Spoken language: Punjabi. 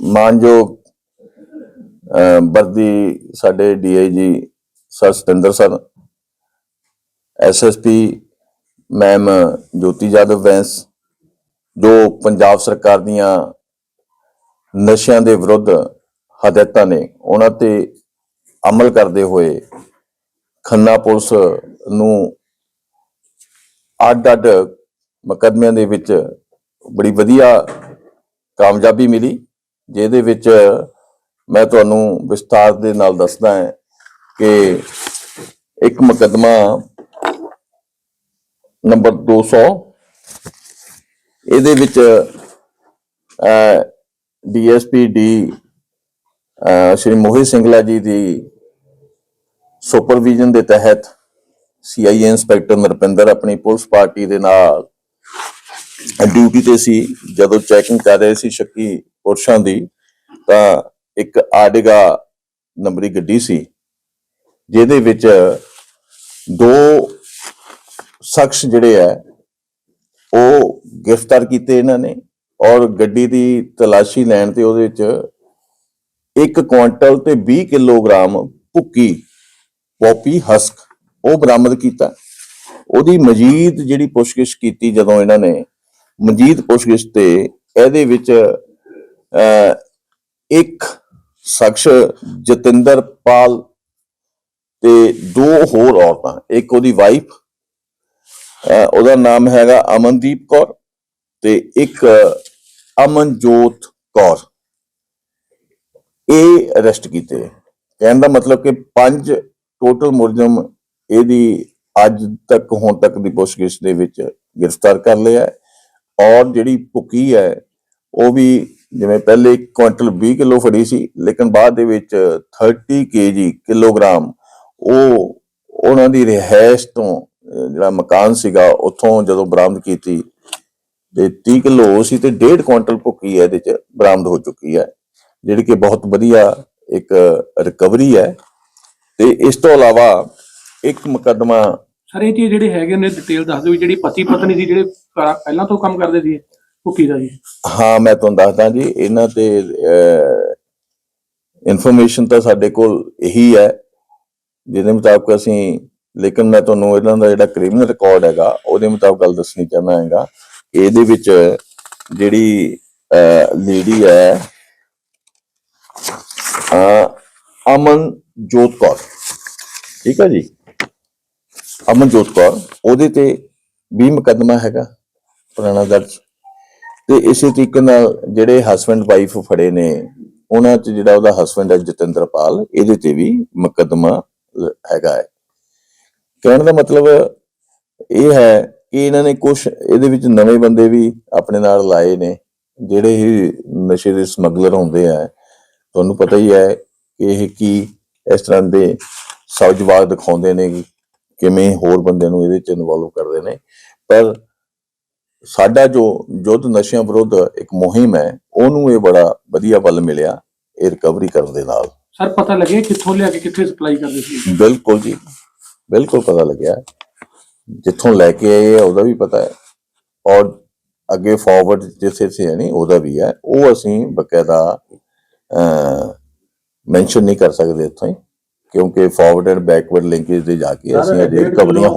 ਮਾਨਯੋਗ ਵਰਦੀ ਸਾਡੇ DIG sir Satinder sir SSP ma'am Jyoti Jadav ਵੈਂਸ, ਜੋ ਪੰਜਾਬ ਸਰਕਾਰ ਦੀਆਂ ਨਸ਼ਿਆਂ ਦੇ ਵਿਰੁੱਧ ਹਦਾਇਤਾਂ ਨੇ, ਉਹਨਾਂ ਤੇ ਅਮਲ ਕਰਦੇ ਹੋਏ ਖੰਨਾ ਪੁਲਿਸ ਨੂੰ ਅੱਡ-ਅੱਡ ਮੁਕੱਦਮਿਆਂ ਦੇ ਵਿੱਚ ਬੜੀ ਵਧੀਆ ਕਾਮਯਾਬੀ ਮਿਲੀ, ਜਿਹਦੇ ਵਿੱਚ ਮੈਂ ਤੁਹਾਨੂੰ ਵਿਸਤਾਰ ਦੇ ਨਾਲ ਦੱਸਦਾ ਹਾਂ ਕਿ ਇੱਕ ਮੁਕੱਦਮਾ ਨੰਬਰ 200 ਇਹਦੇ ਵਿੱਚ ਡੀਐਸਪੀ ਡੀ ਸ਼੍ਰੀ ਮੋਹਿਤ ਸਿੰਘਲਾ ਜੀ ਦੀ ਸੁਪਰਵਿਜ਼ਨ ਦੇ ਤਹਿਤ ਸੀਆਈਏ ਇੰਸਪੈਕਟਰ ਨਰਪਿੰਦਰ ਆਪਣੀ ਪੁਲਿਸ ਪਾਰਟੀ ਦੇ ਨਾਲ ਡਿਊਟੀ ਤੇ ਸੀ, ਜਦੋਂ ਚੈਕਿੰਗ ਕਰ ਰਹੇ ਸੀ ਸ਼ੱਕੀ ਪੁਰਸ਼ਾਂ ਦੀ, ਤਾਂ ਇੱਕ ਆਡਿਗਾ ਨੰਬਰੀ ਗੱਡੀ ਸੀ, ਜਿਹਦੇ ਵਿੱਚ ਦੋ ਸ਼ਖਸ ਜਿਹੜੇ ਆ ਉਹ ਗ੍ਰਿਫਤਾਰ ਕੀਤੇ ਇਹਨਾਂ ਨੇ ਔਰ ਗੱਡੀ ਦੀ ਤਲਾਸ਼ੀ ਲੈਣ ਤੇ ਉਹਦੇ ਵਿੱਚ 1 ਕੁਇੰਟਲ ਤੇ 20 ਕਿਲੋਗ੍ਰਾਮ ਭੁੱਕੀ ਪੋਪੀ ਹਸਕ ਉਹ ਬਰਾਮਦ ਕੀਤਾ। ਉਹਦੀ ਮਜੀਦ ਜਿਹੜੀ ਪੁੱਛਗਿੱਛ ਕੀਤੀ ਜਦੋਂ ਇਹਨਾਂ ਨੇ ਮਜੀਦ ਪੁੱਛਗਿੱਛ ਤੇ ਇਹਦੇ ਵਿੱਚ ਅਹ, ਇੱਕ ਸ਼ਖਸ ਜਤਿੰਦਰ ਪਾਲ ਤੇ ਦੋ ਹੋਰ ਔਰਤਾਂ ਇੱਕ ਉਹਦੀ ਵਾਈਫ ਉਹਦਾ ਨਾਮ ਹੈਗਾ ਅਮਨਦੀਪ ਕੌਰ ਤੇ ਇੱਕ ਅਮਨਜੋਤ ਕੌਰ। ਇਹ ਅਰੈਸਟ ਕੀਤੇ। ਕਹਿਣ ਦਾ ਮਤਲਬ ਕਿ ਪੰਜ ਟੋਟਲ ਮੁਲਜ਼ਮ ਇਹਦੀ ਅੱਜ ਤੱਕ ਹੁਣ ਤੱਕ ਦੀ ਪੁੱਛਗਿੱਛ ਦੇ ਵਿੱਚ ਗ੍ਰਿਫਤਾਰ ਕਰ ਲਿਆ ਔਰ ਜਿਹੜੀ ਭੁੱਕੀ ਹੈ, ਉਹ ਵੀ ਜਿਵੇਂ ਪਹਿਲੇ ਕੁਇੰਟਲ 20 ਕਿਲੋ ਫੜੀ ਸੀ, ਲੇਕਿਨ ਬਾਅਦ ਦੇ ਵਿੱਚ 30 ਕੇਜੀ ਕਿਲੋਗ੍ਰਾਮ, ਉਹ ਉਹਨਾਂ ਦੀ ਰਿਹਾਇਸ਼ ਤੋਂ ਜਿਹੜਾ ਮਕਾਨ ਸੀਗਾ, ਉੱਥੋਂ ਜਦੋਂ ਬਰਾਮਦ ਕੀਤੀ, ਤੇ 30 ਕਿਲੋ ਸੀ ਤੇ 1.5 ਕੁਇੰਟਲ ਭੁੱਕੀ ਇਹਦੇ ਚ ਬਰਾਮਦ ਹੋ ਚੁੱਕੀ ਹੈ, ਜਿਹੜੀ ਕਿ ਬਹੁਤ ਵਧੀਆ ਇੱਕ ਰਿਕਵਰੀ ਹੈ। ਤੇ ਇਸ ਤੋਂ ਇਲਾਵਾ ਇੱਕ ਮੁਕੱਦਮਾ ਸਰ ਇਹ ਜਿਹੜੇ ਹੈਗੇ ਨੇ ਡਿਟੇਲ ਦੱਸ ਦਿਓ ਜਿਹੜੀ ਪਤੀ ਪਤਨੀ ਸੀ ਜਿਹੜੇ ਪਹਿਲਾਂ- ਪਹਿਲਾਂ ਤੋਂ ਕੰਮ ਕਰਦੇ ਸੀ ਭੁੱਕੀ ਦਾ ਜੀ? ਹਾਂ, ਮੈਂ ਤੁਹਾਨੂੰ ਦੱਸਦਾ ਜੀ, ਇਹਨਾਂ ਤੇ ਇਨਫੋਰਮੇਸ਼ਨ ਤਾਂ ਸਾਡੇ ਕੋਲ ਇਹੀ ਹੈ, ਜਿਹਦੇ ਮੁਤਾਬਕ ਅਸੀਂ, ਲੇਕਿਨ ਮੈਂ ਤੁਹਾਨੂੰ ਇਹਨਾਂ ਦਾ ਜਿਹੜਾ ਕ੍ਰਿਮੀਨਲ ਰਿਕਾਰਡ ਹੈਗਾ, ਉਹਦੇ ਮੁਤਾਬਕ ਗੱਲ ਦੱਸਣੀ ਚਾਹੁੰਦਾ ਹੈਗਾ, ਇਹਦੇ ਵਿੱਚ ਜਿਹੜੀ ਲੇਡੀ ਹੈ, ਅਹ ਅਮਨ ਜੋਤ ਕੌਰ। ਠੀਕ ਹੈ ਜੀ? ਅਮਨਜੋਤ ਕੌਰ, ਉਹਦੇ ਤੇ ਵੀ ਮੁਕੱਦਮਾ ਹੈਗਾ ਪੁਰਾਣਾ ਦਰਜ। ਤੇ ਇਸੇ ਤਰੀਕੇ ਨਾਲ ਜਿਹੜੇ ਹਸਬੰਡ ਵਾਈਫ ਫੜੇ ਨੇ, ਉਹਨਾਂ ਚ ਜਿਹੜਾ ਉਹਦਾ ਹਸਬੰਡ ਹੈ ਜਤਿੰਦਰਪਾਲ, ਇਹਦੇ ਤੇ ਵੀ ਮੁਕੱਦਮਾ ਹੈਗਾ ਹੈ। ਕਹਿਣ ਦਾ ਮਤਲਬ ਇਹ ਹੈ ਕਿ ਇਹਨਾਂ ਨੇ ਕੁਝ ਇਹਦੇ ਵਿੱਚ ਨਵੇਂ ਬੰਦੇ ਵੀ ਆਪਣੇ ਨਾਲ ਲਾਏ ਨੇ, ਜਿਹੜੇ ਹੀ ਨਸ਼ੇ ਦੇ ਸਮਗਲਰ ਹੁੰਦੇ ਆ। ਤੁਹਾਨੂੰ ਪਤਾ ਹੀ ਹੈ ਕਿ ਇਹ ਕੀ ਇਸ ਤਰ੍ਹਾਂ ਦੇ ਸੌਜਵਾਗ ਦਿਖਾਉਂਦੇ ਨੇ ਕਿਵੇਂ ਹੋਰ ਬੰਦੇ ਨੂੰ ਇਹਦੇ ਚ ਇਨਵੋਲਵ ਕਰਦੇ ਨੇ। ਪਰ ਸਾਡਾ ਜੋ ਯੁੱਧ ਨਸ਼ਿਆਂ ਵਿਰੁੱਧ ਇੱਕ ਮੁਹਿੰਮ ਹੈ ਉਹਨੂੰ ਇਹ ਬੜਾ ਵਧੀਆ ਬਲ ਮਿਲਿਆ ਇਹ ਰਿਕਵਰੀ ਕਰਨ ਦੇ ਨਾਲ। ਸਰ ਪਤਾ ਲੱਗੇ ਕਿੱਥੋਂ ਲਿਆ ਕੇ ਕਿੱਥੇ ਸਪਲਾਈ ਕਰਦੇ ਸੀ? ਬਿਲਕੁਲ ਜੀ ਬਿਲਕੁਲ ਪਤਾ ਲੱਗਿਆ। ਜਿੱਥੋਂ ਲੈ ਕੇ ਆਏ ਆ ਉਹਦਾ ਵੀ ਪਤਾ ਹੈ। ਔਰ ਅੱਗੇ ਫਾਰਵਰਡ ਜਿੱਥੇ ਸੇ ਹੈ ਨਹੀਂ ਉਹਦਾ ਵੀ ਹੈ। ਉਹ ਅਸੀਂ ਬਕਾਇਦਾ ਮੈਂਸ਼ਨ ਨਹੀਂ ਕਰ ਸਕਦੇ ਇੱਥੋਂ ਹੀ। ਕਿਉਂਕਿ ਫਾਰਵਰਡ ਐਂਡ ਬੈਕਵਰਡ ਲਿੰਕੇਜ ਦੇ ਜਾ ਕੇ ਅਸੀਂ ਅਜੇ ਰਿਕਵਰੀਆਂ